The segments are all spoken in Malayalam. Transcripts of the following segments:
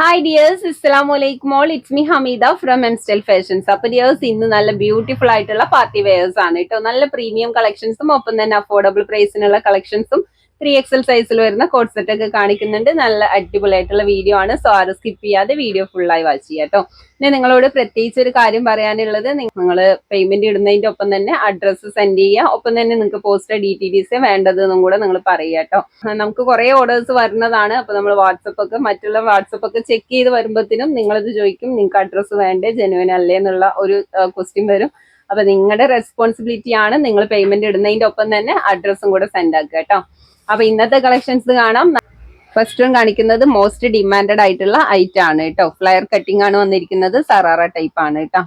ഹായ് ഡിയേഴ്സ് ഇസ്ലാം വലൈക്കും all it's me Hameeda from M style fashions അപ്പൊ ഡിയേഴ്സ് ഇന്ന് നല്ല ബ്യൂട്ടിഫുൾ ആയിട്ടുള്ള പാർട്ടി വെയേഴ്സ് ആണ് കേട്ടോ നല്ല പ്രീമിയം കളക്ഷൻസും ഒപ്പം തന്നെ അഫോർഡബിൾ പ്രൈസിനുള്ള കളക്ഷൻസും ത്രീ എക്സൽ സൈസിൽ വരുന്ന കോഡ് സെറ്റ് ഒക്കെ കാണിക്കുന്നുണ്ട്. നല്ല അടിപൊളിയായിട്ടുള്ള വീഡിയോ ആണ്. സോ ആരും സ്കിപ്പ് ചെയ്യാതെ വീഡിയോ ഫുള്ളായി വാച്ച് ചെയ്യാം കേട്ടോ പിന്നെ നിങ്ങളോട് പ്രത്യേകിച്ച് ഒരു കാര്യം പറയാനുള്ളത് നിങ്ങൾ പേയ്മെന്റ് ഇടുന്നതിന്റെ ഒപ്പം തന്നെ അഡ്രസ്സ് സെൻഡ് ചെയ്യുക ഒപ്പം തന്നെ നിങ്ങൾക്ക് post D T D C വേണ്ടതെന്നും കൂടെ നിങ്ങൾ പറയുക കേട്ടോ നമുക്ക് കുറെ ഓർഡേഴ്സ് വരുന്നതാണ്. അപ്പൊ നമ്മൾ വാട്സപ്പ് ഒക്കെ മറ്റുള്ള വാട്സപ്പ് ഒക്കെ ചെക്ക് ചെയ്ത് വരുമ്പോഴത്തേനും നിങ്ങളത് ചോദിക്കും നിങ്ങൾക്ക് അഡ്രസ്സ് വേണ്ടേ? ജനുവൻ അല്ലേ? എന്നുള്ള ഒരു ക്വസ്റ്റ്യൻ വരും. അപ്പൊ നിങ്ങളുടെ റെസ്പോൺസിബിലിറ്റി ആണ് നിങ്ങൾ പേയ്മെന്റ് ഇടുന്നതിന്റെ ഒപ്പം തന്നെ അഡ്രസ്സും കൂടെ സെൻഡ് ആക്കുക കേട്ടോ അപ്പൊ ഇന്നത്തെ കളക്ഷൻസ് കാണാം. ഫസ്റ്റ് കാണിക്കുന്നത് മോസ്റ്റ് ഡിമാൻഡഡ് ആയിട്ടുള്ള ഐറ്റം ആണ് കേട്ടോ. ഫ്ലയർ കട്ടിംഗ് ആണ് വന്നിരിക്കുന്നത്. സറാറ ടൈപ്പ് ആണ് കേട്ടോ.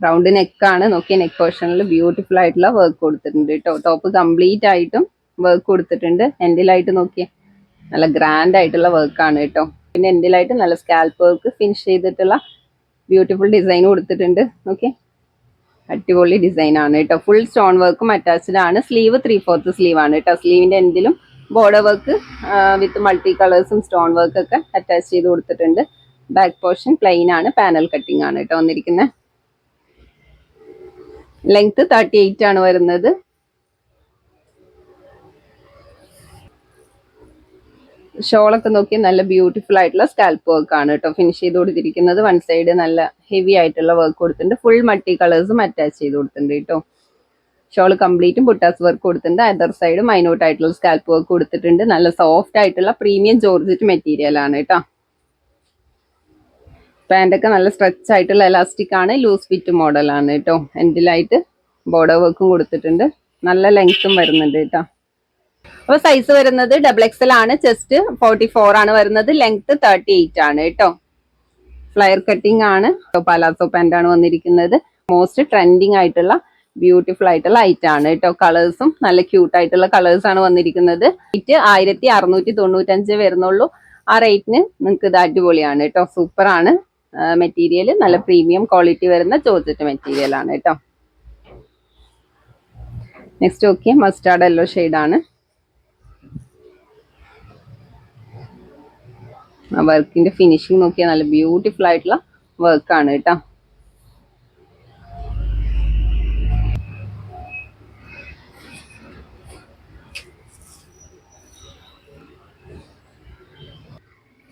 റൗണ്ട് നെക്ക് ആണ്. നോക്കിയ നെക്ക് പോർഷനിൽ ബ്യൂട്ടിഫുൾ ആയിട്ടുള്ള വർക്ക് കൊടുത്തിട്ടുണ്ട് കേട്ടോ. ടോപ്പ് കംപ്ലീറ്റ് ആയിട്ടും വർക്ക് കൊടുത്തിട്ടുണ്ട്. എൻഡിലായിട്ട് നോക്കിയ നല്ല ഗ്രാൻഡ് ആയിട്ടുള്ള വർക്കാണ് കേട്ടോ. പിന്നെ എൻഡിലായിട്ട് നല്ല സ്കാൽപ്പ് വർക്ക് ഫിനിഷ് ചെയ്തിട്ടുള്ള ബ്യൂട്ടിഫുൾ ഡിസൈൻ കൊടുത്തിട്ടുണ്ട്. ഓക്കെ അടിപൊളി ഡിസൈൻ ആണ് കേട്ടോ ഫുൾ സ്റ്റോൺ വർക്കും അറ്റാച്ച്ഡ് ആണ്. സ്ലീവ് ത്രീ ഫോർത്ത് സ്ലീവ് ആണ് കേട്ടോ സ്ലീവിന്റെ എന്തിലും ബോർഡർ വർക്ക് വിത്ത് മൾട്ടി കളേഴ്സും സ്റ്റോൺ വർക്ക് ഒക്കെ അറ്റാച്ച് ചെയ്ത് കൊടുത്തിട്ടുണ്ട്. ബാക്ക് പോർഷൻ പ്ലെയിൻ ആണ്. പാനൽ കട്ടിംഗ് ആണ് കേട്ടോ വന്നിരിക്കുന്നത് ലെങ്ത് തേർട്ടി എയ്റ്റ് ആണ് വരുന്നത്. ഷോളൊക്കെ നോക്കി നല്ല ബ്യൂട്ടിഫുൾ ആയിട്ടുള്ള സ്കാൽപ്പ് വർക്ക് ആണ് കേട്ടോ ഫിനിഷ് ചെയ്ത് കൊടുത്തിരിക്കുന്നത് വൺ സൈഡ് നല്ല ഹെവി ആയിട്ടുള്ള വർക്ക് കൊടുത്തിട്ടുണ്ട്. ഫുൾ മട്ടി കളേഴ്സും അറ്റാച്ച് ചെയ്ത് കൊടുത്തിട്ടുണ്ട് കേട്ടോ ഷോൾ കംപ്ലീറ്റും പുട്ടാസ് വർക്ക് കൊടുത്തിട്ടുണ്ട്. അതർ സൈഡ് മൈനോട്ട് ആയിട്ടുള്ള സ്കാൽപ്പ് വർക്ക് കൊടുത്തിട്ടുണ്ട്. നല്ല സോഫ്റ്റ് ആയിട്ടുള്ള പ്രീമിയം ജോർജറ്റ് മെറ്റീരിയൽ ആണ് കേട്ടോ പാന്റൊക്കെ നല്ല സ്ട്രെച്ച് ആയിട്ടുള്ള എലാസ്റ്റിക് ആണ്. ലൂസ് ഫിറ്റ് മോഡലാണ് കേട്ടോ എൻഡിലായിട്ട് ബോർഡർ വർക്കും കൊടുത്തിട്ടുണ്ട്. നല്ല ലെങ്ത്തും വരുന്നുണ്ട് കേട്ടോ അപ്പൊ സൈസ് വരുന്നത് ഡബിൾ എക്സൽ ആണ്. ചെസ്റ്റ് ഫോർട്ടി ഫോർ ആണ് വരുന്നത്. ലെങ്ത് തേർട്ടി എയ്റ്റ് ആണ് കേട്ടോ. ഫ്ലയർ കട്ടിംഗ് ആണ്. പലാസോ പാന്റ് ആണ് വന്നിരിക്കുന്നത്. മോസ്റ്റ് ട്രെൻഡിങ് ആയിട്ടുള്ള ബ്യൂട്ടിഫുൾ ആയിട്ടുള്ള ഐറ്റം ആണ് കേട്ടോ. കളേഴ്സും നല്ല ക്യൂട്ട് ആയിട്ടുള്ള കളേഴ്സ് ആണ് വന്നിരിക്കുന്നത്. റേറ്റ് ആയിരത്തി അറുന്നൂറ്റി തൊണ്ണൂറ്റഞ്ച് വരുന്നുള്ളൂ. ആ റേറ്റിന് നിങ്ങൾക്ക് ഇത് അടിപൊളിയാണ് കേട്ടോ. സൂപ്പർ ആണ്. മെറ്റീരിയൽ നല്ല പ്രീമിയം ക്വാളിറ്റി വരുന്ന ജോർജറ്റ് മെറ്റീരിയൽ ആണ് കേട്ടോ. നെക്സ്റ്റ് ഓക്കെ മസ്റ്റാർഡ് യെല്ലോ ആണ്. വർക്കിന്റെ ഫിനിഷിങ് നോക്കിയാൽ നല്ല ബ്യൂട്ടിഫുൾ ആയിട്ടുള്ള വർക്കാണ് കേട്ടോ.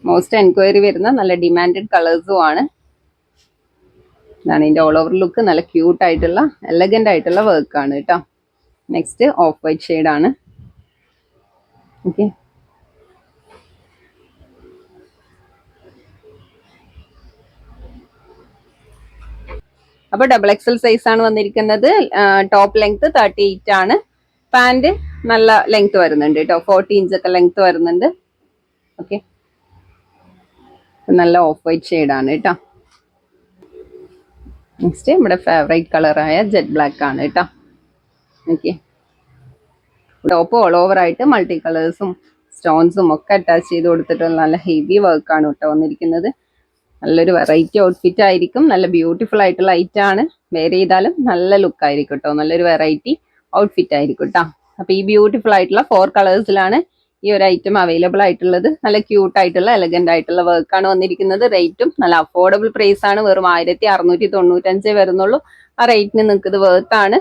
മോസ്റ്റ് എൻക്വയറി വരുന്ന നല്ല ഡിമാൻഡഡ് കളേഴ്സും ആണ്. ഇതാണ് ഇതിന്റെ ഓൾ ഓവർ ലുക്ക് നല്ല ക്യൂട്ട് ആയിട്ടുള്ള എലഗന്റ് ആയിട്ടുള്ള വർക്കാണ് കേട്ടോ. നെക്സ്റ്റ് ഓഫ് വൈറ്റ് ആണ്. ഓക്കെ അപ്പൊ ഡബിൾ എക്സൽ സൈസ് ആണ് വന്നിരിക്കുന്നത്. ടോപ്പ് ലെങ്ത് തേർട്ടി എയ്റ്റ് ആണ്. പാന്റ് നല്ല ലെങ്ത് വരുന്നുണ്ട് കേട്ടോ ഫോർട്ടി ഇഞ്ച് ഒക്കെ ലെങ്ത് വരുന്നുണ്ട്. ഓക്കെ നല്ല ഓഫ് വൈറ്റ് ഷെയ്ഡ് ആണ് കേട്ടോ നെക്സ്റ്റ് നമ്മുടെ ഫേവറേറ്റ് കളറായ ജെറ്റ് ബ്ലാക്ക് ആണ് കേട്ടോ ഓക്കെ ടോപ്പ് ഓൾ ഓവർ ആയിട്ട് മൾട്ടി കളേഴ്സും സ്റ്റോൺസും ഒക്കെ അറ്റാച്ച് ചെയ്ത് കൊടുത്തിട്ടുള്ള നല്ല ഹെവി വർക്കാണ് കേട്ടോ വന്നിരിക്കുന്നത്. നല്ലൊരു വെറൈറ്റി ഔട്ട്ഫിറ്റ് ആയിരിക്കും. നല്ല ബ്യൂട്ടിഫുൾ ആയിട്ടുള്ള ആണ്. വെയർ ചെയ്താലും നല്ല ലുക്ക് ആയിരിക്കും കേട്ടോ നല്ലൊരു വെറൈറ്റി ഔട്ട്ഫിറ്റ് ആയിരിക്കും കേട്ടോ അപ്പൊ ഈ ബ്യൂട്ടിഫുൾ ആയിട്ടുള്ള ഫോർ കളേഴ്സിലാണ് ഈ ഒരു ഐറ്റം അവൈലബിൾ ആയിട്ടുള്ളത്. നല്ല ക്യൂട്ട് ആയിട്ടുള്ള എലഗന്റ് ആയിട്ടുള്ള ആണ് വന്നിരിക്കുന്നത്. റേറ്റും നല്ല അഫോർഡബിൾ പ്രൈസ് ആണ്. വെറും ആയിരത്തി അറുന്നൂറ്റി തൊണ്ണൂറ്റഞ്ചേ വരുന്നുള്ളൂ. ആ റേറ്റിന് നിങ്ങൾക്ക് ഇത് വേർത്താണ്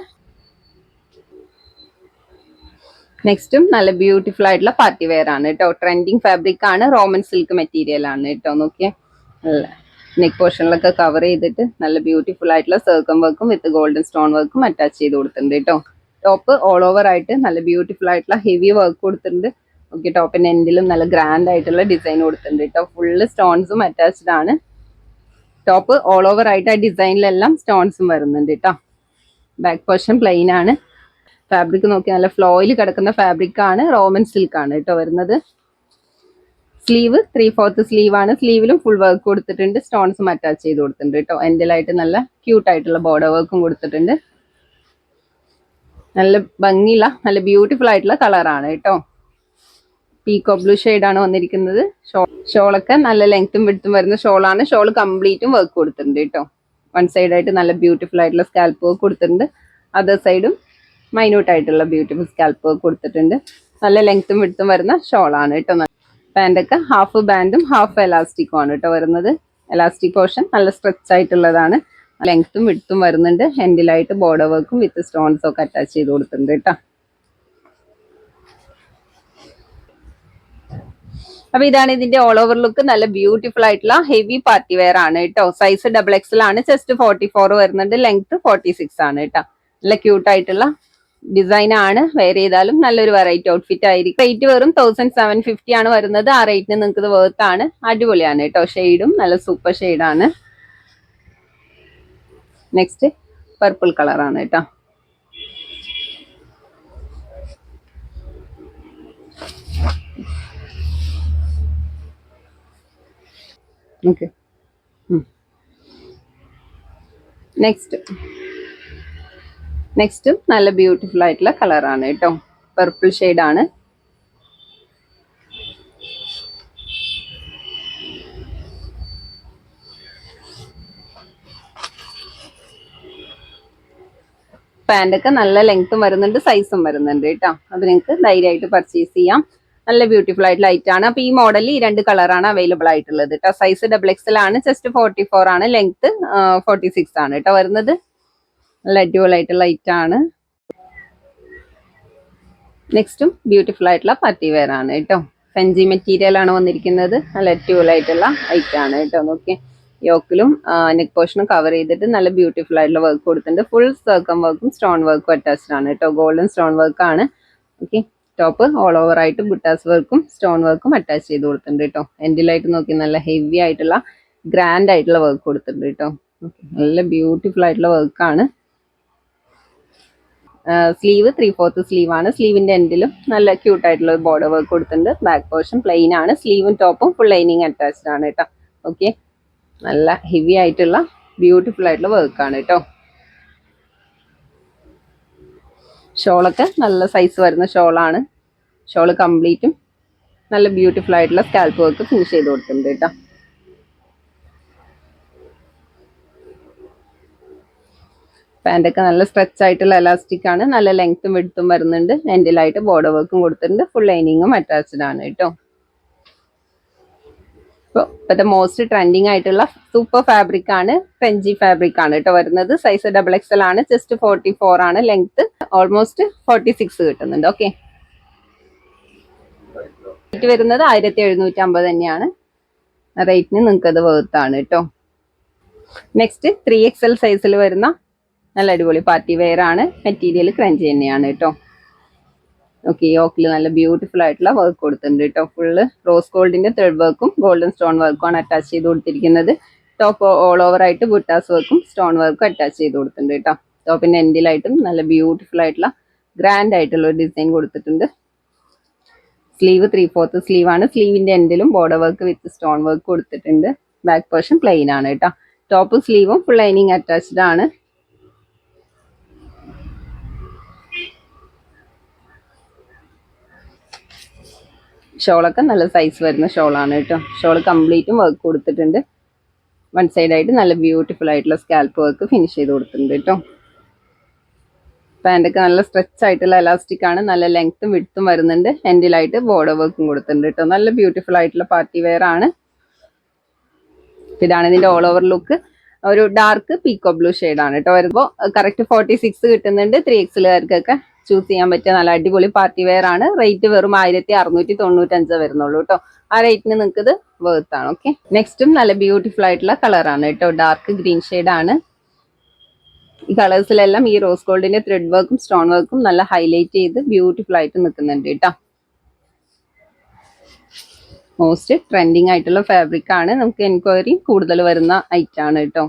നെക്സ്റ്റും നല്ല ബ്യൂട്ടിഫുൾ ആയിട്ടുള്ള പാർട്ടി വെയർ ആണ് കേട്ടോ ട്രെൻഡിങ് ഫാബ്രിക് ആണ്. റോമൻ സിൽക്ക് മെറ്റീരിയൽ ആണ് കേട്ടോ നോക്കിയേ. നെക്ക് പോർഷനിലൊക്കെ കവർ ചെയ്തിട്ട് നല്ല ബ്യൂട്ടിഫുൾ ആയിട്ടുള്ള സർക്കം വർക്കും വിത്ത് ഗോൾഡൻ സ്റ്റോൺ വർക്കും അറ്റാച്ച് ചെയ്ത് കൊടുത്തിട്ടുണ്ട് കേട്ടോ ടോപ്പ് ഓൾ ഓവർ ആയിട്ട് നല്ല ബ്യൂട്ടിഫുൾ ആയിട്ടുള്ള ഹെവി വർക്ക് കൊടുത്തിട്ടുണ്ട്. ഓക്കെ ടോപ്പിന്റെ എൻഡിലും നല്ല ഗ്രാൻഡ് ആയിട്ടുള്ള ഡിസൈൻ കൊടുത്തിട്ടുണ്ട് കേട്ടോ ഫുള്ള് സ്റ്റോൺസും അറ്റാച്ച്ഡ് ആണ്. ടോപ്പ് ഓൾ ഓവർ ആയിട്ട് ആ ഡിസൈനിലെല്ലാം സ്റ്റോൺസും വരുന്നുണ്ട് കേട്ടോ ബാക്ക് പോർഷൻ പ്ലെയിൻ ആണ്. ഫാബ്രിക് നോക്കി നല്ല ഫ്ലോയിൽ കിടക്കുന്ന ഫാബ്രിക് ആണ് റോമൻ സിൽക്ക് ആണ് കേട്ടോ വരുന്നത്. സ്ലീവ് ത്രീ ഫോർത്ത് ആണ്. സ്ലീവിലും ഫുൾ വർക്ക് കൊടുത്തിട്ടുണ്ട്. സ്റ്റോൺസും അറ്റാച്ച് ചെയ്ത് കൊടുത്തിട്ടുണ്ട് കേട്ടോ എൻഡിലായിട്ട് നല്ല ക്യൂട്ട് ആയിട്ടുള്ള ബോർഡർ വർക്കും കൊടുത്തിട്ടുണ്ട്. നല്ല ഭംഗിയുള്ള നല്ല ബ്യൂട്ടിഫുൾ ആയിട്ടുള്ള കളറാണ് കേട്ടോ പീക്കോ ബ്ലൂ ആണ് വന്നിരിക്കുന്നത്. ഷോളൊക്കെ നല്ല ലെങ്ത്തും വിടുത്തും വരുന്ന ഷോളാണ് ഷോൾ കംപ്ലീറ്റും വർക്ക് കൊടുത്തിട്ടുണ്ട് കേട്ടോ വൺ സൈഡ് ആയിട്ട് നല്ല ബ്യൂട്ടിഫുൾ ആയിട്ടുള്ള സ്കാൽപ്പ് വർക്ക് കൊടുത്തിട്ടുണ്ട്. അതർ സൈഡും മൈന്യൂട്ട് ആയിട്ടുള്ള ബ്യൂട്ടിഫുൾ സ്കാൽപ്പ് വർക്ക് കൊടുത്തിട്ടുണ്ട്. നല്ല ലെങ്ത്തും വിടുത്തും വരുന്ന ഷോളാണ് കേട്ടോ പാന്റൊക്കെ ഹാഫ് ബാൻഡും ഹാഫ് എലാസ്റ്റിക്കും ആണ് കേട്ടോ വരുന്നത്. എലാസ്റ്റിക് പോർഷൻ നല്ല സ്ട്രെച്ച് ആയിട്ടുള്ളതാണ്. ലെങ്ത്തും വിടുത്തും വരുന്നുണ്ട്. ഹെൻഡിലായിട്ട് ബോർഡർ വർക്കും വിത്ത് സ്റ്റോൺസും ഒക്കെ അറ്റാച്ച് ചെയ്ത് കൊടുത്തിട്ടുണ്ട് കേട്ടോ. അപ്പൊ ഇതാണ് ഇതിന്റെ ഓൾ ഓവർ ലുക്ക് നല്ല ബ്യൂട്ടിഫുൾ ആയിട്ടുള്ള ഹെവി പാർട്ടി വെയർ ആണ് കേട്ടോ. സൈസ് ഡബിൾ എക്സൽ ആണ് ചെസ്റ്റ് ഫോർട്ടി ഫോർ വരുന്നുണ്ട്. ലെങ്ത് ഫോർട്ടി സിക്സ് ആണ് കേട്ടോ. നല്ല ക്യൂട്ട് ആയിട്ടുള്ള ഡിസൈൻ ആണ്. വെയർ ചെയ്താലും നല്ലൊരു വെറൈറ്റി ഔട്ട്ഫിറ്റ് ആയിരിക്കും. റേറ്റ് വെറും തൗസൻഡ് സെവൻ ഫിഫ്റ്റി ആണ് വരുന്നത്. ആ റേറ്റിന് നിങ്ങൾക്ക് ഇത് വേർത്ത് ആണ്. അടിപൊളിയാണ് കേട്ടോ. ഷെയ്ഡും നല്ല സൂപ്പർ ഷെയ്ഡാണ് നെക്സ്റ്റ് പർപ്പിൾ കളറാണ് കേട്ടോ. നെക്സ്റ്റ് നെക്സ്റ്റ് നല്ല ബ്യൂട്ടിഫുൾ ആയിട്ടുള്ള കളറാണ് കേട്ടോ. പർപ്പിൾ ആണ്. പാന്റൊക്കെ നല്ല ലെങ്ത്തും വരുന്നുണ്ട് സൈസും വരുന്നുണ്ട് കേട്ടോ. അത് നിങ്ങൾക്ക് ധൈര്യമായിട്ട് പർച്ചേസ് ചെയ്യാം. നല്ല ബ്യൂട്ടിഫുൾ ആയിട്ടുള്ള ലൈറ്റ് ആണ്. അപ്പൊ ഈ മോഡലിൽ ഈ രണ്ട് കളറാണ് അവൈലബിൾ ആയിട്ടുള്ളത് കേട്ടോ. സൈസ് ഡബിൾ എക്സൽ ആണ് ജസ്റ്റ് ഫോർട്ടി ഫോർ ആണ്. ലെങ്ത് ഫോർട്ടി സിക്സ് ആണ് കേട്ടോ വരുന്നത്. നല്ല അടിപൊളിയായിട്ട് ലൈറ്റ് ആണ്. നെക്സ്റ്റും ബ്യൂട്ടിഫുൾ ആയിട്ടുള്ള പാർട്ടി വെയർ ആണ് കേട്ടോ. ഫെഞ്ചി മെറ്റീരിയൽ ആണ് വന്നിരിക്കുന്നത്. നല്ല അടിപൊളിയായിട്ടുള്ള ആണ് കേട്ടോ. നോക്കി യോക്കിലും നെക്ക് പോർഷനും കവർ ചെയ്തിട്ട് നല്ല ബ്യൂട്ടിഫുൾ ആയിട്ടുള്ള വർക്ക് കൊടുത്തിട്ടുണ്ട്. ഫുൾ സർക്കം വർക്കും സ്റ്റോൺ വർക്കും അറ്റാച്ച്ഡ് ആണ് കേട്ടോ. ഗോൾഡൻ സ്റ്റോൺ വർക്ക് ആണ്. ഓക്കെ ടോപ്പ് ഓൾ ഓവർ ആയിട്ട് ബുട്ടാസ് വർക്കും സ്റ്റോൺ വർക്കും അറ്റാച്ച് ചെയ്ത് കൊടുത്തിട്ടുണ്ട് കേട്ടോ. എൻഡിലായിട്ട് നോക്കി നല്ല ഹെവി ആയിട്ടുള്ള ഗ്രാൻഡ് ആയിട്ടുള്ള വർക്ക് കൊടുത്തിട്ടുണ്ട് കേട്ടോ. നല്ല ബ്യൂട്ടിഫുൾ ആയിട്ടുള്ള വർക്കാണ് സ്ലീവ് ത്രീ ഫോർത്ത് സ്ലീവ് ആണ്. സ്ലീവിന്റെ എൻഡിലും നല്ല ക്യൂട്ട് ആയിട്ടുള്ള ബോർഡർ വർക്ക് കൊടുത്തിട്ടുണ്ട്. ബാക്ക് പോർഷൻ പ്ലെയിൻ ആണ്. സ്ലീവും ടോപ്പും ഫുൾ ലൈനിങ് അറ്റാച്ച്ഡ് ആണ് കേട്ടോ. ഓക്കെ നല്ല ഹെവി ആയിട്ടുള്ള ബ്യൂട്ടിഫുൾ ആയിട്ടുള്ള വർക്കാണ് കേട്ടോ. ഷോളൊക്കെ നല്ല സൈസ് വരുന്ന ഷോളാണ്. ഷോൾ കംപ്ലീറ്റും നല്ല ബ്യൂട്ടിഫുൾ ആയിട്ടുള്ള സ്കാൽപ്പ് വർക്ക് ഫിനിഷ് ചെയ്ത് കൊടുത്തിട്ടുണ്ട് കേട്ടോ. പാന്റൊക്കെ നല്ല സ്ട്രെച്ച് ആയിട്ടുള്ള എലാസ്റ്റിക് ആണ്. നല്ല ലെങ്ത്തും വിടുത്തും വരുന്നുണ്ട്. എൻഡിലായിട്ട് ബോർഡർ വർക്കും കൊടുത്തിട്ടുണ്ട്. ഫുൾ ലൈനിങ്ങും അറ്റാച്ച്ഡ് ആണ് കേട്ടോ. ഇപ്പോൾ ഇപ്പോഴത്തെ മോസ്റ്റ് ട്രെൻഡിങ് ആയിട്ടുള്ള സൂപ്പർ ഫാബ്രിക് ആണ്. ഫ്രഞ്ചി ഫാബ്രിക് ആണ് കേട്ടോ വരുന്നത്. സൈസ് ഡബിൾ എക്സൽ ആണ്. ജസ്റ്റ് ഫോർട്ടി ഫോർ ആണ്. ലെങ്ത്ത് ഓൾമോസ്റ്റ് ഫോർട്ടി സിക്സ് കിട്ടുന്നുണ്ട്. ഓക്കെ റേറ്റ് വരുന്നത് ആയിരത്തി എഴുന്നൂറ്റി അമ്പത് തന്നെയാണ് റേറ്റിന് നിങ്ങൾക്ക് അത് വേർത്താണ് കേട്ടോ നെക്സ്റ്റ് ത്രീ എക്സൽ സൈസിൽ വരുന്ന നല്ല അടിപൊളി പാർട്ടി വെയർ ആണ്. മെറ്റീരിയൽ ക്രഞ്ച് തന്നെയാണ് കേട്ടോ. ഓക്കെ യോക്കിൽ നല്ല ബ്യൂട്ടിഫുൾ ആയിട്ടുള്ള വർക്ക് കൊടുത്തിട്ടുണ്ട് കേട്ടോ. ഫുള്ള് റോസ് ഗോൾഡിന്റെ ത്രെഡ് വർക്കും ഗോൾഡൻ സ്റ്റോൺ വർക്കും ആണ് അറ്റാച്ച് ചെയ്ത് കൊടുത്തിരിക്കുന്നത്. ടോപ്പ് ഓൾ ഓവർ ആയിട്ട് ബുട്ടാസ് വർക്കും സ്റ്റോൺ വർക്കും അറ്റാച്ച് ചെയ്ത് കൊടുത്തിട്ടുണ്ട് കേട്ടോ. ടോപ്പിന്റെ എൻഡിലായിട്ടും നല്ല ബ്യൂട്ടിഫുൾ ആയിട്ടുള്ള ഗ്രാൻഡ് ആയിട്ടുള്ള ഒരു ഡിസൈൻ കൊടുത്തിട്ടുണ്ട്. സ്ലീവ് ത്രീ ഫോർത്ത് സ്ലീവ് ആണ് സ്ലീവിന്റെ എൻഡിലും border work with stone work കൊടുത്തിട്ടുണ്ട്. ബാക്ക് പോർഷൻ പ്ലെയിൻ ആണ് കേട്ടോ. ടോപ്പും സ്ലീവും ഫുൾ ലൈനിങ് അറ്റാച്ച്ഡ് ആണ്. ഷോളൊക്കെ നല്ല സൈസ് വരുന്ന ഷോളാണ് കേട്ടോ. ഷോൾ കംപ്ലീറ്റും വർക്ക് കൊടുത്തിട്ടുണ്ട്. വൺ സൈഡായിട്ട് നല്ല ബ്യൂട്ടിഫുൾ ആയിട്ടുള്ള സ്കാൽപ്പ് വർക്ക് ഫിനിഷ് ചെയ്ത് കൊടുത്തിട്ടുണ്ട് കേട്ടോ. പാന്റൊക്കെ നല്ല സ്ട്രെച്ച് ആയിട്ടുള്ള എലാസ്റ്റിക് ആണ്. നല്ല ലെങ്ത്തും വിടുത്തും വരുന്നുണ്ട്. എൻഡിലായിട്ട് ബോർഡർ വർക്കും കൊടുത്തിട്ടുണ്ട് കേട്ടോ. നല്ല ബ്യൂട്ടിഫുൾ ആയിട്ടുള്ള പാർട്ടി വെയർ ആണ്. ഇതാണ് ഇതിന്റെ ഓൾ ഓവർ ലുക്ക് ഒരു ഡാർക്ക് പീക്കോ ബ്ലൂ ആണ് കേട്ടോ. വരുമ്പോൾ കറക്റ്റ് ഫോർട്ടി സിക്സ് കിട്ടുന്നുണ്ട്. ത്രീ എക്സിലുകാർക്കൊക്കെ ചൂസ് ചെയ്യാൻ പറ്റിയ നല്ല അടിപൊളി പാർട്ടി വെയർ ആണ്. റേറ്റ് വെറും ആയിരത്തി അറുന്നൂറ്റി തൊണ്ണൂറ്റഞ്ച് വരുന്നുള്ളൂ കേട്ടോ ആ റേറ്റിന് നിങ്ങൾക്ക് ഇത് വേർത്ത് ആണ് ഓക്കെ നെക്സ്റ്റും നല്ല ബ്യൂട്ടിഫുൾ ആയിട്ടുള്ള കളറാണ് കേട്ടോ ഡാർക്ക് ഗ്രീൻ ആണ്. ഈ കളേഴ്സിലെല്ലാം ഈ റോസ് ഗോൾഡിന്റെ ത്രെഡ് വർക്കും സ്റ്റോൺ വർക്കും നല്ല ഹൈലൈറ്റ് ചെയ്ത് ബ്യൂട്ടിഫുൾ ആയിട്ട് നിൽക്കുന്നുണ്ട് കേട്ടോ മോസ്റ്റ് ട്രെൻഡിങ് ആയിട്ടുള്ള ഫാബ്രിക് ആണ്. നമുക്ക് എൻക്വയറി കൂടുതൽ വരുന്ന ഐറ്റം ആണ് കേട്ടോ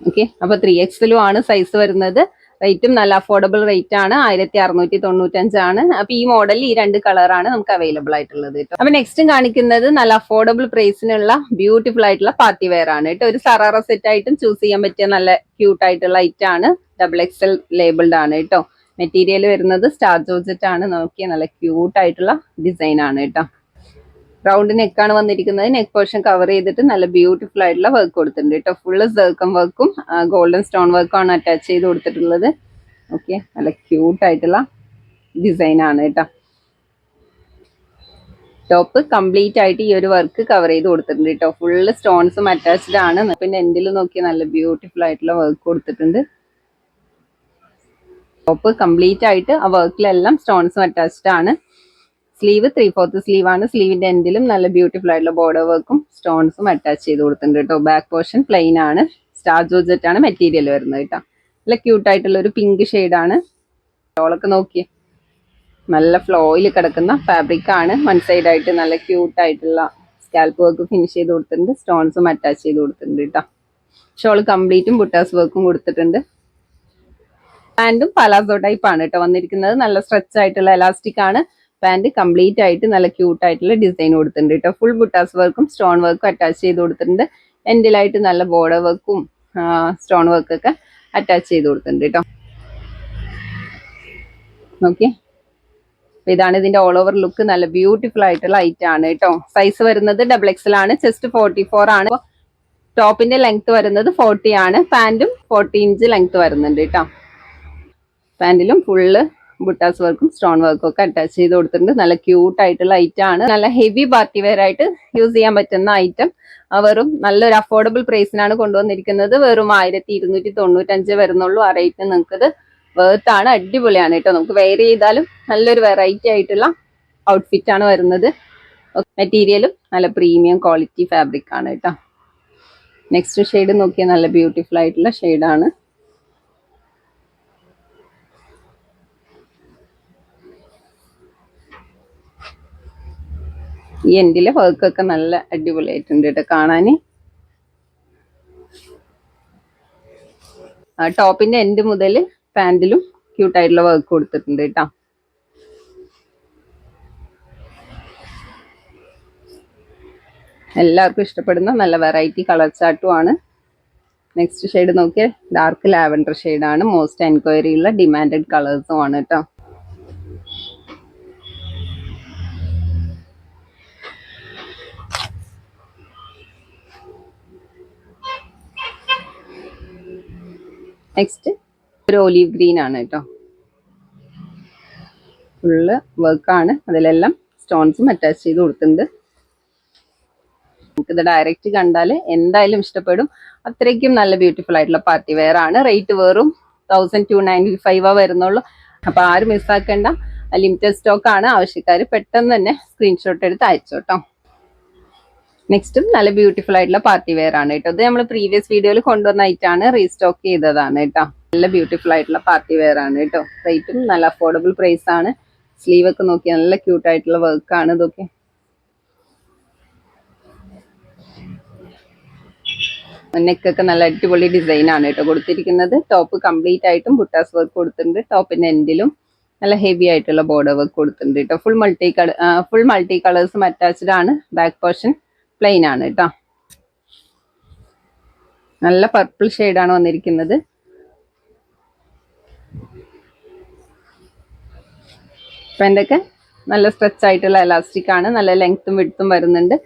ഓക്കെ അപ്പൊ ത്രീ എക്സിലും ആണ് സൈസ് വരുന്നത്. റേറ്റും നല്ല അഫോർഡബിൾ റേറ്റ് ആണ്. ആയിരത്തി അറുന്നൂറ്റി തൊണ്ണൂറ്റഞ്ചാണ് അപ്പൊ ഈ മോഡലിൽ ഈ രണ്ട് കളറാണ് നമുക്ക് അവൈലബിൾ ആയിട്ടുള്ളത് കേട്ടോ. അപ്പൊ നെക്സ്റ്റ് കാണിക്കുന്നത് നല്ല അഫോർഡബിൾ പ്രൈസിനുള്ള ബ്യൂട്ടിഫുൾ ആയിട്ടുള്ള പാർട്ടി വെയർ ആണ് കേട്ടോ. ഒരു സറാറ സെറ്റ് ആയിട്ടും ചൂസ് ചെയ്യാൻ പറ്റിയ നല്ല ക്യൂട്ട് ആയിട്ടുള്ള ഐറ്റം ആണ്. ഡബിൾ എക്സൽ ലേബിൾഡ് ആണ് കേട്ടോ. മെറ്റീരിയൽ വരുന്നത് സ്റ്റാർ ജോർജറ്റ് ആണ്. നോക്കിയ നല്ല ക്യൂട്ട് ആയിട്ടുള്ള ഡിസൈൻ ആണ് കേട്ടോ. റൗണ്ട് നെക്കാണ് വന്നിരിക്കുന്നത്. നെക്ക് പോർഷൻ കവർ ചെയ്തിട്ട് നല്ല ബ്യൂട്ടിഫുൾ ആയിട്ടുള്ള വർക്ക് കൊടുത്തിട്ടുണ്ട് കേട്ടോ. ഫുള്ള് സർക്കം വർക്കും ഗോൾഡൻ സ്റ്റോൺ വർക്കും ആണ് അറ്റാച്ച് ചെയ്ത് കൊടുത്തിട്ടുള്ളത്. ഓക്കെ നല്ല ക്യൂട്ട് ആയിട്ടുള്ള ഡിസൈൻ ആണ് കേട്ടോ. ടോപ്പ് കംപ്ലീറ്റ് ആയിട്ട് ഈ ഒരു വർക്ക് കവർ ചെയ്ത് കൊടുത്തിട്ടുണ്ട് കേട്ടോ. ഫുള്ള് സ്റ്റോൺസും അറ്റാച്ച്ഡ് ആണ്. പിന്നെ എൻഡിൽ നോക്കി നല്ല ബ്യൂട്ടിഫുൾ ആയിട്ടുള്ള വർക്ക് കൊടുത്തിട്ടുണ്ട്. ടോപ്പ് കംപ്ലീറ്റ് ആയിട്ട് ആ വർക്കിലെല്ലാം സ്റ്റോൺസും അറ്റാച്ച്ഡ് ആണ്. സ്ലീവ് ത്രീ ഫോർത്ത് സ്ലീവ് ആണ്. സ്ലീവിന്റെ എൻഡിലും നല്ല ബ്യൂട്ടിഫുൾ ആയിട്ടുള്ള ബോർഡർ വർക്കും സ്റ്റോൺസും അറ്റാച്ച് ചെയ്ത് കൊടുത്തിട്ടുണ്ട് കേട്ടോ. ബാക്ക് പോർഷൻ പ്ലെയിൻ ആണ്. സ്റ്റാർ ജോർജറ്റ് ആണ് മെറ്റീരിയൽ വരുന്നത് കേട്ടോ. നല്ല ക്യൂട്ട് ആയിട്ടുള്ള ഒരു പിങ്ക് ആണ്. ഷോളൊക്കെ നോക്കിയേ. നല്ല ഫ്ലോയിൽ കിടക്കുന്ന ഫാബ്രിക് ആണ്. വൺ സൈഡ് ആയിട്ട് നല്ല ക്യൂട്ട് ആയിട്ടുള്ള സ്കാൽപ്പ് വർക്ക് ഫിനിഷ് ചെയ്ത് കൊടുത്തിട്ടുണ്ട്. സ്റ്റോൺസും അറ്റാച്ച് ചെയ്ത് കൊടുത്തിട്ടുണ്ട് കേട്ടോ. ഷോൾ കംപ്ലീറ്റും ബുട്ടാസ് വർക്കും കൊടുത്തിട്ടുണ്ട്. പാന്റും പലാസോ ടൈപ്പ് ആണ് കേട്ടോ വന്നിരിക്കുന്നത്. നല്ല സ്ട്രെച്ച് ആയിട്ടുള്ള എലാസ്റ്റിക് ആണ്. പാന്റ് കംപ്ലീറ്റ് ആയിട്ട് നല്ല ക്യൂട്ട് ആയിട്ടുള്ള ഡിസൈൻ കൊടുത്തിട്ടുണ്ട് കേട്ടോ ഫുൾ ബുട്ടാസ് വർക്കും സ്റ്റോൺ വർക്കും അറ്റാച്ച് ചെയ്ത് കൊടുത്തിട്ടുണ്ട്. എൻഡിലായിട്ട് നല്ല ബോർഡർ വർക്കും സ്റ്റോൺ വർക്കൊക്കെ അറ്റാച്ച് ചെയ്ത് കൊടുത്തിട്ടുണ്ട് കേട്ടോ നോക്കിയേ. ഇതാണ് ഇതിന്റെ ഓൾ ഓവർ ലുക്ക് നല്ല ബ്യൂട്ടിഫുൾ ആയിട്ടുള്ള ഐറ്റം ആണ് കേട്ടോ സൈസ് വരുന്നത് ഡബിൾ എക്സൽ ആണ്. ചെസ്റ്റ് ഫോർട്ടി ഫോർ ആണ് ടോപ്പിന്റെ ലെങ്ത് വരുന്നത് ഫോർട്ടി ആണ്. പാന്റും ഫോർട്ടി ഇഞ്ച് ലെങ്ത് വരുന്നുണ്ട് കേട്ടോ പാന്റിലും ഫുള്ള് ബുട്ടാസ് വർക്കും സ്റ്റോൺ വർക്കും ഒക്കെ അറ്റാച്ച് ചെയ്ത് കൊടുത്തിട്ടുണ്ട്. നല്ല ക്യൂട്ട് ആയിട്ടുള്ള ഐറ്റം ആണ്. നല്ല ഹെവി പാർട്ടി വെയർ ആയിട്ട് യൂസ് ചെയ്യാൻ പറ്റുന്ന ഐറ്റം വെറും നല്ലൊരു അഫോർഡബിൾ പ്രൈസിനാണ് കൊണ്ടുവന്നിരിക്കുന്നത്. വെറും ആയിരത്തി ഇരുന്നൂറ്റി തൊണ്ണൂറ്റഞ്ച് വരുന്നുള്ളൂ. ആ റേറ്റിന് നിങ്ങൾക്ക് ഇത് വേർത്ത് ആണ്. അടിപൊളിയാണ് കേട്ടോ. നമുക്ക് വെയർ ചെയ്താലും നല്ലൊരു വെറൈറ്റി ആയിട്ടുള്ള ഔട്ട്ഫിറ്റ് ആണ് വരുന്നത്. മെറ്റീരിയലും നല്ല പ്രീമിയം ക്വാളിറ്റി ഫാബ്രിക് ആണ് കേട്ടോ. നെക്സ്റ്റ് ഷെയ്ഡ് നോക്കിയാൽ നല്ല ബ്യൂട്ടിഫുൾ ആയിട്ടുള്ള ഷെയ്ഡാണ് ഈ എൻഡിലെ വർക്കൊക്കെ നല്ല അടിപൊളിയായിട്ടുണ്ട് കേട്ടോ കാണാൻ ടോപ്പിന്റെ എൻഡ് മുതൽ പാന്റിലും ക്യൂട്ടായിട്ടുള്ള വർക്ക് കൊടുത്തിട്ടുണ്ട് കേട്ടോ എല്ലാവർക്കും ഇഷ്ടപ്പെടുന്ന നല്ല വെറൈറ്റി കളർ ചാർട്ടും ആണ്. നെക്സ്റ്റ് ഷെയ്ഡ് നോക്കിയാൽ ഡാർക്ക് ലാവൻഡർ ഷെയ്ഡാണ് മോസ്റ്റ് എൻക്വയറി ഉള്ള ഡിമാൻഡഡ് കളേഴ്സും ആണ് കേട്ടോ നെക്സ്റ്റ് ഒരു ഒലീവ് ഗ്രീൻ ആണ് കേട്ടോ. ഫുള്ള് വർക്കാണ് അതിലെല്ലാം സ്റ്റോൺസും അറ്റാച്ച് ചെയ്ത് കൊടുത്തിട്ടുണ്ട്. നമുക്കിത് ഡയറക്റ്റ് കണ്ടാൽ എന്തായാലും ഇഷ്ടപ്പെടും. അത്രയ്ക്കും നല്ല ബ്യൂട്ടിഫുൾ ആയിട്ടുള്ള പാർട്ടി വെയർ ആണ്. റേറ്റ് വെറും തൗസൻഡ് ടു നയന്റി ഫൈവ് വരുന്നുള്ളൂ. അപ്പോൾ ആരും മിസ്സാക്കേണ്ട ലിമിറ്റഡ് സ്റ്റോക്കാണ് ആവശ്യക്കാർ പെട്ടെന്ന് തന്നെ സ്ക്രീൻഷോട്ട് എടുത്ത് അയച്ചോട്ടോ. നെക്സ്റ്റും നല്ല ബ്യൂട്ടിഫുൾ ആയിട്ടുള്ള പാർട്ടി വെയർ ആണ് കേട്ടോ. ഇത് നമ്മൾ പ്രീവിയസ് വീഡിയോയിൽ കൊണ്ടുവന്ന ഐറ്റാണ് റീസ്റ്റോക്ക് ചെയ്തതാണ് കേട്ടോ. നല്ല ബ്യൂട്ടിഫുൾ ആയിട്ടുള്ള പാർട്ടി വെയർ ആണ് കേട്ടോ. റേറ്റും നല്ല അഫോർഡബിൾ പ്രൈസ് ആണ്. സ്ലീവ് ഒക്കെ നോക്കി നല്ല ക്യൂട്ട് ആയിട്ടുള്ള വർക്ക് ആണ് ഇതൊക്കെ. നെക്കൊക്കെ നല്ല അടിപൊളി ഡിസൈൻ ആണ് കേട്ടോ കൊടുത്തിരിക്കുന്നത്. ടോപ്പ് കംപ്ലീറ്റ് ആയിട്ടും ബുട്ടാസ് വർക്ക് കൊടുത്തിട്ടുണ്ട്. ടോപ്പിന്റെ എൻഡിലും നല്ല ഹെവി ആയിട്ടുള്ള ബോർഡർ വർക്ക് കൊടുത്തിട്ടുണ്ട് കേട്ടോ. Full multi colour full multi കളേഴ്സും അറ്റാച്ച്ഡ് ആണ്. ബാക്ക് പോർഷൻ പ്ലെയിൻ ആണ് കേട്ടോ നല്ല പർപ്പിൾ ആണ് വന്നിരിക്കുന്നത്. പാന്റൊക്കെ നല്ല സ്ട്രെച്ച് ആയിട്ടുള്ള എലാസ്റ്റിക് ആണ്. നല്ല ലെങ്ത്തും വിടുത്തും വരുന്നുണ്ട്.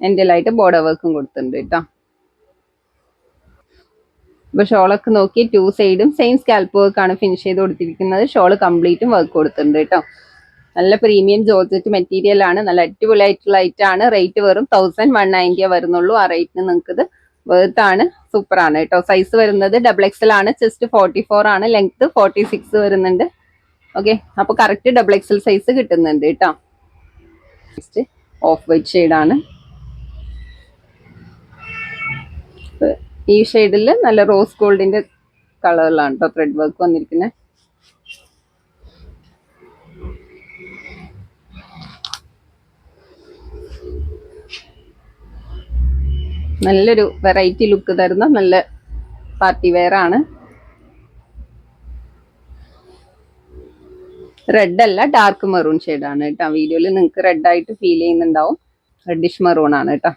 എന്റെലായിട്ട് ബോർഡർ വർക്കും കൊടുത്തിട്ടുണ്ട് കേട്ടോ ഇപ്പൊ ഷോളൊക്കെ നോക്കി ടു സൈഡും സെയിം സ്കാൽപ്പ് വർക്കാണ് ഫിനിഷ് ചെയ്ത് കൊടുത്തിരിക്കുന്നത്. ഷോൾ കംപ്ലീറ്റും വർക്ക് കൊടുത്തിട്ടുണ്ട് കേട്ടോ നല്ല പ്രീമിയം ജോർജറ്റ് മെറ്റീരിയൽ ആണ്. നല്ല അടിപൊളിയായിട്ടുള്ള ആണ്. റേറ്റ് വെറും തൗസൻഡ് വൺ നയന്റിയേ വരുന്നുള്ളൂ. ആ റേറ്റിന് നിങ്ങൾക്ക് ഇത് വേർത്ത് ആണ്. സൂപ്പർ ആണ് കേട്ടോ. സൈസ് വരുന്നത് ഡബിൾ എക്സൽ ആണ്. ചെസ്റ്റ് ഫോർട്ടി ഫോർ ആണ്. ലെങ്ത് ഫോർട്ടി സിക്സ് വരുന്നുണ്ട്. ഓക്കെ അപ്പൊ കറക്റ്റ് ഡബിൾ എക്സൽ സൈസ് കിട്ടുന്നുണ്ട് കേട്ടോ. നെക്സ്റ്റ് ഓഫ് വൈറ്റ് ഷെയ്ഡാണ് ഈ ഷെയ്ഡിൽ നല്ല റോസ് ഗോൾഡിന്റെ കളറിലാണ് കേട്ടോ ത്രെഡ് വർക്ക് വന്നിരിക്കുന്നത് നല്ലൊരു വെറൈറ്റി ലുക്ക് തരുന്ന നല്ല പാർട്ടി വെയർ ആണ്. റെഡ് അല്ല ഡാർക്ക് മെറൂൺ ആണ് കേട്ടോ. വീഡിയോയിൽ നിങ്ങൾക്ക് റെഡ് ആയിട്ട് ഫീൽ ചെയ്യുന്നുണ്ടാവും. റെഡിഷ് മെറൂൺ ആണ് കേട്ടോ.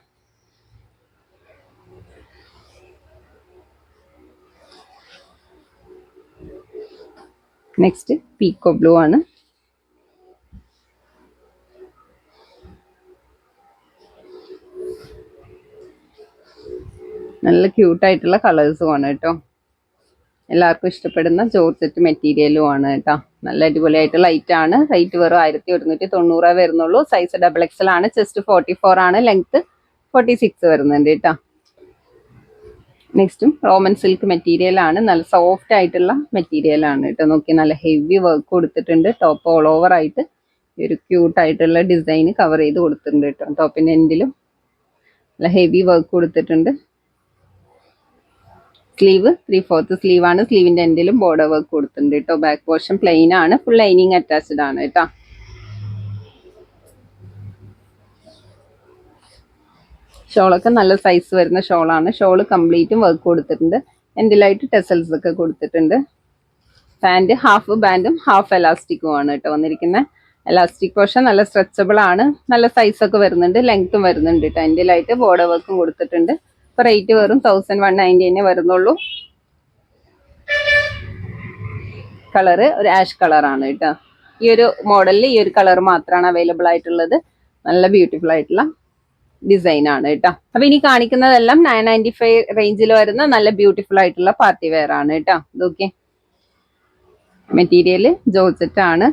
നെക്സ്റ്റ് പീക്കോ ബ്ലൂ ആണ്. നല്ല ക്യൂട്ടായിട്ടുള്ള കളേഴ്സും ആണ് കേട്ടോ. എല്ലാവർക്കും ഇഷ്ടപ്പെടുന്ന ജോർജറ്റ് മെറ്റീരിയലും ആണ് കേട്ടോ. നല്ല അടിപൊളിയായിട്ട് ലൈറ്റ് ആണ്. റേറ്റ് വെറും ആയിരത്തി ഒരുന്നൂറ്റി തൊണ്ണൂറ് വരുന്നുള്ളൂ സൈസ് ഡബിൾ എക്സൽ ആണ്. ചെസ്റ്റ് ഫോർട്ടി ഫോർ ആണ്. ലെങ്ത് ഫോർട്ടി സിക്സ് വരുന്നുണ്ട് കേട്ടോ. നെക്സ്റ്റും റോമൻ സിൽക്ക് മെറ്റീരിയൽ ആണ്. നല്ല സോഫ്റ്റ് ആയിട്ടുള്ള മെറ്റീരിയൽ ആണ് കേട്ടോ. നോക്കി നല്ല ഹെവി വർക്ക് കൊടുത്തിട്ടുണ്ട്. ടോപ്പ് ഓൾ ഓവർ ആയിട്ട് ഒരു ക്യൂട്ട് ആയിട്ടുള്ള ഡിസൈൻ കവർ ചെയ്ത് കൊടുത്തിട്ടുണ്ട് കേട്ടോ. ടോപ്പിന്റെ എൻഡിലും നല്ല ഹെവി വർക്ക് കൊടുത്തിട്ടുണ്ട്. സ്ലീവ് ത്രീ ഫോർത്ത് സ്ലീവ് ആണ്. സ്ലീവിന്റെ എൻഡിലും ബോർഡർ വർക്ക് കൊടുത്തിട്ടുണ്ട് കേട്ടോ ബാക്ക് പോർഷൻ പ്ലെയിൻ ആണ്. ഫുൾ ലൈനിങ് അറ്റാച്ച്ഡ് ആണ് കേട്ടോ ഷോളൊക്കെ നല്ല സൈസ് വരുന്ന ഷോളാണ് ഷോൾ കംപ്ലീറ്റും വർക്ക് കൊടുത്തിട്ടുണ്ട്. എൻഡിലായിട്ട് ടെസൽസ് ഒക്കെ കൊടുത്തിട്ടുണ്ട്. പാന്റ് ഹാഫ് ബാൻഡും ഹാഫ് എലാസ്റ്റിക്കും ആണ് കേട്ടോ വന്നിരിക്കുന്നത് എലാസ്റ്റിക് പോർഷൻ നല്ല സ്ട്രെച്ചബിൾ ആണ്. നല്ല സൈസൊക്കെ വരുന്നുണ്ട്. ലെങ്ത്തും വരുന്നുണ്ട് കേട്ടോ എൻഡിലായിട്ട് ബോർഡർ വർക്കും കൊടുത്തിട്ടുണ്ട്. ഇപ്പൊ റേറ്റ് വെറും തൗസൻഡ് വൺ നയന്റി തന്നെ വരുന്നുള്ളൂ. കളറ് ഒരു ആഷ് കളറാണ് കേട്ടോ. ഈ ഒരു മോഡലിൽ ഈ ഒരു കളർ മാത്രമാണ് അവൈലബിൾ ആയിട്ടുള്ളത്. നല്ല ബ്യൂട്ടിഫുൾ ആയിട്ടുള്ള ഡിസൈൻ ആണ് കേട്ടോ. അപ്പൊ ഇനി കാണിക്കുന്നതെല്ലാം നയൻ നയന്റി ഫൈവ് റേഞ്ചിൽ വരുന്ന നല്ല ബ്യൂട്ടിഫുൾ ആയിട്ടുള്ള പാർട്ടി വെയർ ആണ് കേട്ടോ. ഇതൊക്കെ മെറ്റീരിയൽ ജോർജറ്റ് ആണ്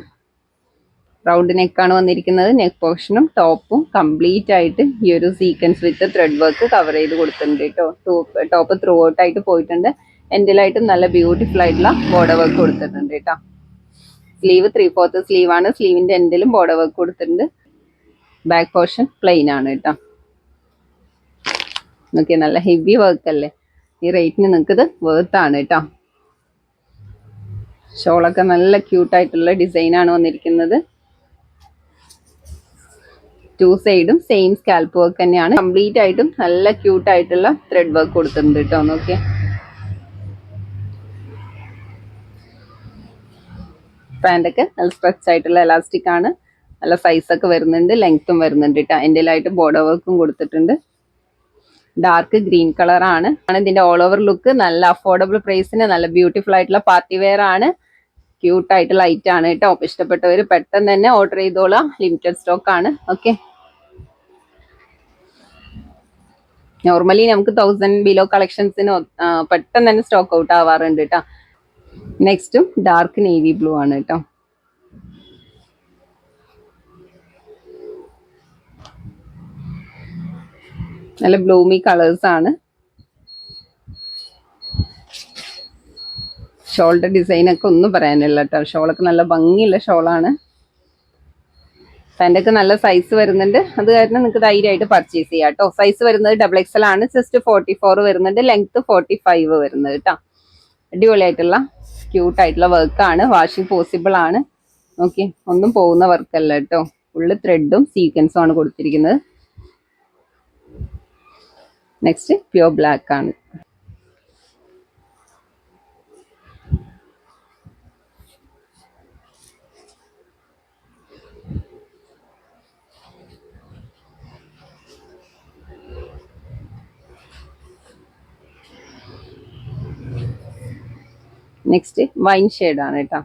റൗണ്ട് നെക്കാണ് വന്നിരിക്കുന്നത്. നെക്ക് പോർഷനും ടോപ്പും കംപ്ലീറ്റ് ആയിട്ട് ഈ ഒരു sequence with thread work cover ചെയ്ത് കൊടുത്തിട്ടുണ്ട് കേട്ടോ. ടോപ്പ് ത്രൂ ഔട്ട് ആയിട്ട് പോയിട്ടുണ്ട്. എൻഡിലായിട്ടും നല്ല ബ്യൂട്ടിഫുൾ ആയിട്ടുള്ള ബോർഡർ വർക്ക് കൊടുത്തിട്ടുണ്ട് കേട്ടോ. സ്ലീവ് ത്രീ ഫോർത്ത് സ്ലീവ് ആണ് സ്ലീവിന്റെ എൻഡിലും ബോർഡർ വർക്ക് കൊടുത്തിട്ടുണ്ട്. ബാക്ക് പോർഷൻ പ്ലെയിൻ ആണ് കേട്ടോ. നോക്കിയ നല്ല ഹെവി വർക്ക് അല്ലേ? ഈ റേറ്റിന് നിങ്ങൾക്ക് ഇത് ആണ് കേട്ടോ. ഷോളൊക്കെ നല്ല ക്യൂട്ടായിട്ടുള്ള ഡിസൈൻ ആണ് വന്നിരിക്കുന്നത്. ടു സൈഡും സെയിം സ്കാൽപ്പ് വർക്ക് തന്നെയാണ്. കംപ്ലീറ്റ് ആയിട്ടും നല്ല ക്യൂട്ട് ആയിട്ടുള്ള ത്രെഡ് വർക്ക് കൊടുത്തിട്ടുണ്ട് കേട്ടോ നോക്കിയേ. പാന്റൊക്കെ നല്ല സ്ട്രെച്ച് ആയിട്ടുള്ള എലാസ്റ്റിക് ആണ്. നല്ല സൈസൊക്കെ വരുന്നുണ്ട്. ലെങ്ത്തും വരുന്നുണ്ട് കേട്ടോ എന്റെ ബോർഡർ വർക്കും കൊടുത്തിട്ടുണ്ട്. ഡാർക്ക് ഗ്രീൻ കളറാണ് ആണ്. ഇതിന്റെ ഓൾ ഓവർ ലുക്ക് നല്ല അഫോർഡബിൾ പ്രൈസിന് നല്ല ബ്യൂട്ടിഫുൾ ആയിട്ടുള്ള പാർട്ടി വെയർ ആണ്. ക്യൂട്ടായിട്ടുള്ള ലൈറ്റ് ആണ് കേട്ടോ ഇഷ്ടപ്പെട്ടവർ പെട്ടെന്ന് തന്നെ ഓർഡർ ചെയ്തോളാം. ലിമിറ്റഡ് സ്റ്റോക്ക് ആണ്. ഓക്കെ നോർമലി നമുക്ക് തൗസൻഡ് ബിലോ കളക്ഷൻസിന് പെട്ടെന്ന് തന്നെ സ്റ്റോക്ക് ഔട്ട് ആവാറുണ്ട് കേട്ടോ നെക്സ്റ്റും ഡാർക്ക് നേവി ബ്ലൂ ആണ് കേട്ടോ നല്ല ബ്ലൂമി കളേഴ്സ് ആണ്. ഷോളിന്റെ ഡിസൈൻ ഒക്കെ ഒന്നും പറയാനില്ല കേട്ടോ ഷോളൊക്കെ നല്ല ഭംഗിയുള്ള ഷോളാണ് പാന്റൊക്കെ നല്ല സൈസ് വരുന്നുണ്ട്. അത് കാരണം നിങ്ങൾക്ക് ധൈര്യമായിട്ട് പർച്ചേസ് ചെയ്യാം കേട്ടോ. സൈസ് വരുന്നത് ഡബിൾ എക്സൽ ആണ്. ജസ്റ്റ് ഫോർട്ടി ഫോർ വരുന്നുണ്ട്. ലെങ്ത് ഫോർട്ടി ഫൈവ് വരുന്നത് കേട്ടോ. അടിപൊളിയായിട്ടുള്ള ക്യൂട്ട് ആയിട്ടുള്ള വർക്കാണ് വാഷിംഗ് പോസിബിൾ ആണ്. നോക്കി ഒന്നും പോകുന്ന വർക്കല്ല കേട്ടോ. ഫുള്ള് ത്രെഡും സീക്വൻസും ആണ് കൊടുത്തിരിക്കുന്നത്. നെക്സ്റ്റ് പ്യുവർ ബ്ലാക്ക് ആണ്. നെക്സ്റ്റ് വൈൻ ആണ് കേട്ടോ.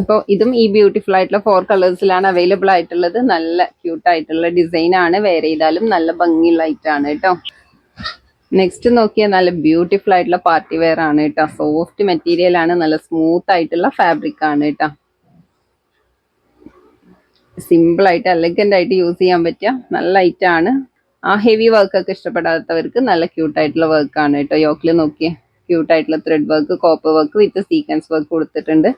അപ്പോൾ ഇതും ഈ ബ്യൂട്ടിഫുൾ ആയിട്ടുള്ള ഫോർ കളേഴ്സിലാണ് അവൈലബിൾ ആയിട്ടുള്ളത്. നല്ല ക്യൂട്ട് ആയിട്ടുള്ള ഡിസൈൻ ആണ്. വേറെ ചെയ്താലും നല്ല ഭംഗിയുള്ള ആണ് കേട്ടോ. നെക്സ്റ്റ് നോക്കിയാൽ നല്ല ബ്യൂട്ടിഫുൾ ആയിട്ടുള്ള പാർട്ടി വെയർ ആണ് കേട്ടോ. സോഫ്റ്റ് മെറ്റീരിയൽ ആണ്. നല്ല സ്മൂത്ത് ആയിട്ടുള്ള ഫാബ്രിക് ആണ് കേട്ടോ. എലഗന്റ് ആയിട്ട് യൂസ് ചെയ്യാൻ പറ്റിയ നല്ല ലൈറ്റ് ആണ്. ആ ഹെവി വർക്ക് ഒക്കെ ഇഷ്ടപ്പെടാത്തവർക്ക് നല്ല ക്യൂട്ടായിട്ടുള്ള വർക്ക് ആണ് കേട്ടോ. യോക്കിൽ നോക്കിയേ ക്യൂട്ടായിട്ടുള്ള thread work copper work with sequence work കൊടുത്തിട്ടുണ്ട്.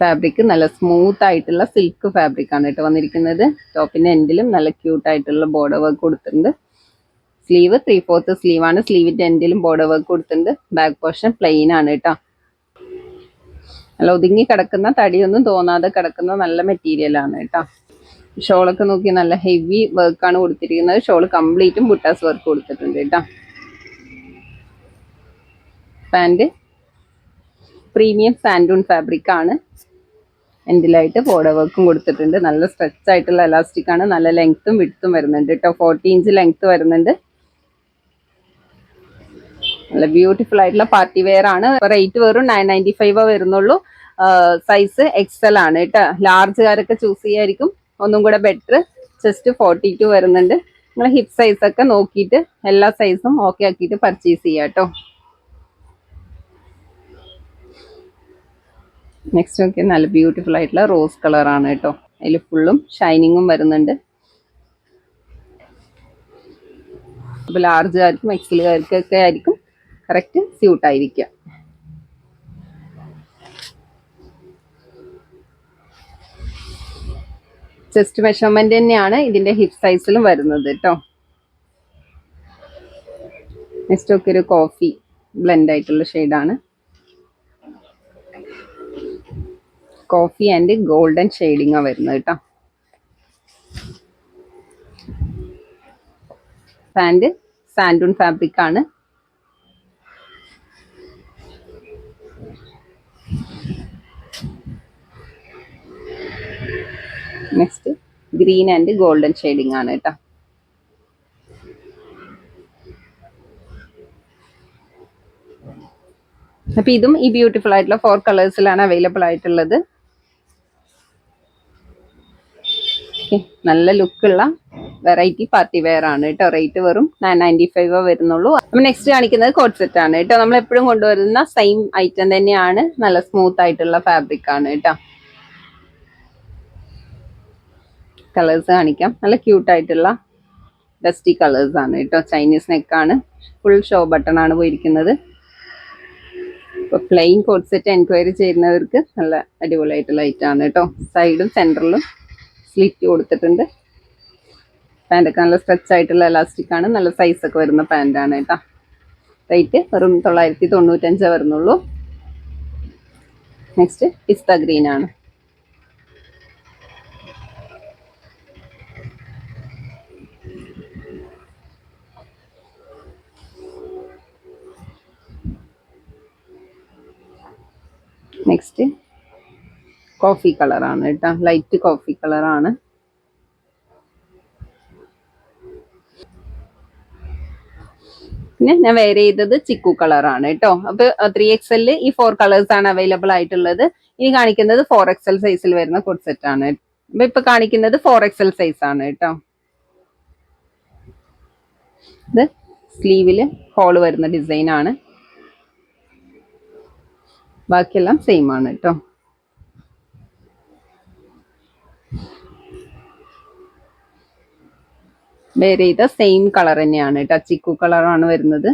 ഫാബ്രിക് നല്ല സ്മൂത്ത് ആയിട്ടുള്ള സിൽക്ക് ഫാബ്രിക് ആണ് കേട്ടോ വന്നിരിക്കുന്നത്. ടോപ്പിന്റെ എൻഡിലും നല്ല ക്യൂട്ടായിട്ടുള്ള ബോർഡർ വർക്ക് കൊടുത്തിട്ടുണ്ട്. സ്ലീവ് ത്രീ ഫോർത്ത് സ്ലീവാണ് സ്ലീവിന്റെ എൻഡിലും ബോർഡർ വർക്ക് കൊടുത്തിട്ടുണ്ട്. ബാക്ക് പോർഷൻ പ്ലെയിൻ ആണ് കേട്ടോ. നല്ല ഒതുങ്ങി കിടക്കുന്ന തടിയൊന്നും തോന്നാതെ കിടക്കുന്ന നല്ല മെറ്റീരിയൽ ആണ് കേട്ടോ. ഷോളൊക്കെ നോക്കി നല്ല ഹെവി വർക്കാണ് കൊടുത്തിരിക്കുന്നത്. ഷോൾ കംപ്ലീറ്റും ബുട്ടാസ് വർക്ക് കൊടുത്തിട്ടുണ്ട് കേട്ടോ. പാന്റ് പ്രീമിയം സാൻഡൂൺ ഫാബ്രിക് ആണ്. എൻഡിലായിട്ട് ബോർഡർ വർക്കും കൊടുത്തിട്ടുണ്ട്. നല്ല സ്ട്രെച്ച് ആയിട്ടുള്ള എലാസ്റ്റിക് ആണ്. നല്ല ലെങ്ത്തും വിടുത്തും വരുന്നുണ്ട് കേട്ടോ. ഫോർട്ടി ഇഞ്ച് ലെങ്ത്ത് വരുന്നുണ്ട്. നല്ല ബ്യൂട്ടിഫുൾ ആയിട്ടുള്ള പാർട്ടി വെയർ ആണ്. റേറ്റ് വെറും നയൻ നയന്റി ഫൈവ് വരുന്നുള്ളൂ. സൈസ് എക്സൽ ആണ് കേട്ടോ. ലാർജുകാരൊക്കെ ചൂസ് ചെയ്യായിരിക്കും. ഒന്നും കൂടെ ബെറ്റർ ജസ്റ്റ് ഫോർട്ടി ടു വരുന്നുണ്ട്. നിങ്ങൾ ഹിപ് സൈസ് ഒക്കെ നോക്കിയിട്ട് എല്ലാ സൈസും ഓക്കെ ആക്കിയിട്ട് പർച്ചേസ് ചെയ്യാം കേട്ടോ. നെക്സ്റ്റ് ഒക്കെ നല്ല ബ്യൂട്ടിഫുൾ ആയിട്ടുള്ള റോസ് കളർ ആണ് കേട്ടോ. അതിൽ ഫുള്ളും ഷൈനിങ്ങും വരുന്നുണ്ട്. അപ്പോൾ ലാർജുകാർക്കും എക്സലുകാർക്കൊക്കെ ആയിരിക്കും. കറക്റ്റ് സ്യൂട്ട് ആയിരിക്കുക ചെസ്റ്റ് മെഷർമെന്റ് തന്നെയാണ് ഇതിന്റെ ഹിപ് സൈസിലും വരുന്നത് കേട്ടോ നെക്സ്റ്റ് ഒക്കെ ഒരു കോഫി ബ്ലെൻഡ് ആയിട്ടുള്ള ഷെയ്ഡാണ് കോഫി ആൻഡ് ഗോൾഡൻ ഷെയ്ഡിങ്ങാ വരുന്നത് കേട്ടോ പാന്റ് സാൻഡൂൺ ഫാബ്രിക് ആണ്. Next green and golden shading ആണ് കേട്ടോ. അപ്പൊ ഇതും ഈ ബ്യൂട്ടിഫുൾ ആയിട്ടുള്ള ഫോർ കളേഴ്സിലാണ് അവൈലബിൾ ആയിട്ടുള്ളത്. നല്ല ലുക്കുള്ള വെറൈറ്റി പാർട്ടി വെയർ ആണ് കേട്ടോ. റേറ്റ് വെറും നയൻ നയന്റി ഫൈവ് വരുന്നുള്ളൂ. അപ്പൊ നെക്സ്റ്റ് കാണിക്കുന്നത് കോട്ട് സെറ്റ് ആണ് കേട്ടോ. നമ്മൾ എപ്പോഴും കൊണ്ടുവരുന്ന സെയിം ഐറ്റം തന്നെയാണ്. നല്ല സ്മൂത്ത് ആയിട്ടുള്ള ഫാബ്രിക് ആണ് കേട്ടോ. കളേഴ്സ് കാണിക്കാം. നല്ല ക്യൂട്ടായിട്ടുള്ള ഡസ്റ്റി കളേഴ്സ് ആണ് കേട്ടോ. ചൈനീസ് നെക്കാണ് ഫുൾ ഷോ ബട്ടൺ ആണ് പോയിരിക്കുന്നത്. ഇപ്പൊ പ്ലെയിൻ കോഡ് സെറ്റ് എൻക്വയറി ചെയ്യുന്നവർക്ക് നല്ല അടിപൊളിയായിട്ടുള്ള ആണ് കേട്ടോ. സൈഡും സെന്ററിലും സ്ലിറ്റ് കൊടുത്തിട്ടുണ്ട്. പാന്റൊക്കെ നല്ല സ്ട്രെച്ച് ആയിട്ടുള്ള എലാസ്റ്റിക് ആണ്. നല്ല സൈസ് ഒക്കെ വരുന്ന പാന്റാണ് കേട്ടോ. റേറ്റ് വെറും തൊള്ളായിരത്തി തൊണ്ണൂറ്റഞ്ചേ വരുന്നുള്ളൂ. നെക്സ്റ്റ് പിസ്ത ഗ്രീൻ ആണ്. നെക്സ്റ്റ് കോഫി കളറാണ് കേട്ടോ ലൈറ്റ് കോഫി കളറാണ് പിന്നെ ഞാൻ വെയർ ചെയ്തത് ചിക്കു കളറാണ് കേട്ടോ അപ്പൊ ത്രീ എക്സലിൽ ഈ ഫോർ കളേഴ്സ് ആണ് അവൈലബിൾ ആയിട്ടുള്ളത്. ഇനി കാണിക്കുന്നത് ഫോർ എക്സൽ സൈസിൽ വരുന്ന കോഡ് സെറ്റ് ആണ്. അപ്പൊ ഇപ്പൊ കാണിക്കുന്നത് ഫോർ എക്സൽ സൈസ് ആണ് കേട്ടോ ഇത് സ്ലീവിൽ ഹോൾ വരുന്ന ഡിസൈൻ ആണ്. ബാക്കിയെല്ലാം സെയിം ആണ് കേട്ടോ വേറെ ഇത് സെയിം കളർ തന്നെയാണ് കേട്ടോ ചിക്കു കളറാണ് വരുന്നത്.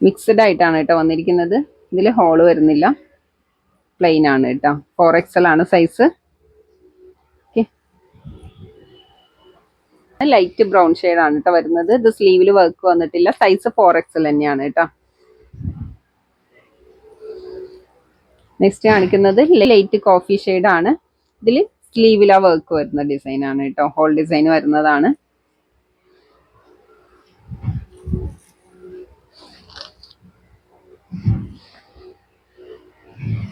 മിക്സ്ഡ് ആയിട്ടാണ് കേട്ടോ വന്നിരിക്കുന്നത്. ഇതിൽ ഹോൾ വരുന്നില്ല. പ്ലെയിൻ ആണ് കേട്ടോ ഫോർ എക്സൽ ആണ് സൈസ് ലൈറ്റ് ബ്രൗൺ ആണ് കേട്ടോ വരുന്നത്. ഇത് സ്ലീവിൽ വർക്ക് വന്നിട്ടില്ല. സൈസ് ഫോർ എക്സൽ തന്നെയാണ് കേട്ടോ നെക്സ്റ്റ് കാണിക്കുന്നത് ലൈറ്റ് കോഫി ആണ്. ഇതിൽ സ്ലീവിലാ വർക്ക് വരുന്ന ഡിസൈൻ ആണ് കേട്ടോ. ഹോൾ ഡിസൈൻ വരുന്നതാണ്.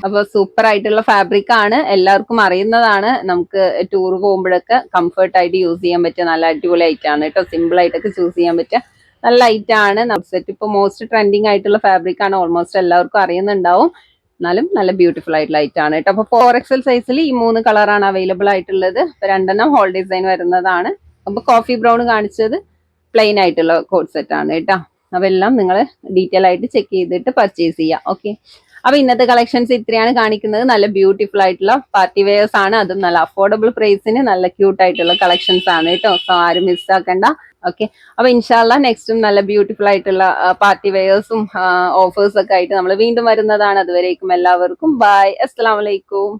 അപ്പൊ സൂപ്പർ ആയിട്ടുള്ള ഫാബ്രിക് ആണ്. എല്ലാവർക്കും അറിയുന്നതാണ്. നമുക്ക് ടൂർ പോകുമ്പോഴൊക്കെ കംഫർട്ട് ആയിട്ട് യൂസ് ചെയ്യാൻ പറ്റിയ നല്ല അടിപൊളി ഐറ്റം ആണ് കേട്ടോ. സിമ്പിൾ ആയിട്ടൊക്കെ ചൂസ് ചെയ്യാൻ പറ്റിയ നല്ല ഐറ്റം ആണ്. സെറ്റ് ഇപ്പൊ മോസ്റ്റ് ട്രെൻഡിങ് ആയിട്ടുള്ള ഫാബ്രിക് ആണ്. ഓൾമോസ്റ്റ് എല്ലാവർക്കും അറിയുന്നുണ്ടാവും. എന്നാലും നല്ല ബ്യൂട്ടിഫുൾ ആയിട്ട് ലൈറ്റ് ആണ് കേട്ടോ. അപ്പൊ ഫോർ എക്സൽ സൈസിൽ ഈ മൂന്ന് കളറാണ് അവൈലബിൾ ആയിട്ടുള്ളത്. അപ്പൊ രണ്ടെണ്ണം ഹോൾ ഡിസൈൻ വരുന്നതാണ്. അപ്പൊ കോഫി ബ്രൗൺ കാണിച്ചത് പ്ലെയിൻ ആയിട്ടുള്ള കോഡ് സെറ്റ് ആണ് കേട്ടോ. അപ്പൊ എല്ലാം നിങ്ങൾ ഡീറ്റെയിൽ ആയിട്ട് ചെക്ക് ചെയ്തിട്ട് പർച്ചേസ് ചെയ്യാം. ഓക്കെ അപ്പൊ ഇന്നത്തെ കളക്ഷൻസ് ഇത്രയാണ് കാണിക്കുന്നത്. നല്ല ബ്യൂട്ടിഫുൾ ആയിട്ടുള്ള പാർട്ടി വെയേഴ്സ് ആണ്. അതും നല്ല അഫോർഡബിൾ പ്രൈസിന് നല്ല ക്യൂട്ട് ആയിട്ടുള്ള കളക്ഷൻസ് ആണ് കേട്ടോ. സോ ആരും മിസ്സാക്കണ്ട ഓക്കെ അപ്പൊ ഇൻഷാല്ല നെക്സ്റ്റും നല്ല ബ്യൂട്ടിഫുൾ ആയിട്ടുള്ള പാർട്ടി വെയേഴ്സും ഓഫേഴ്സ് ഒക്കെ ആയിട്ട് നമ്മൾ വീണ്ടും വരുന്നതാണ്. അതുവരേക്കും എല്ലാവർക്കും. ബൈ അസ്സലാമലൈക്കും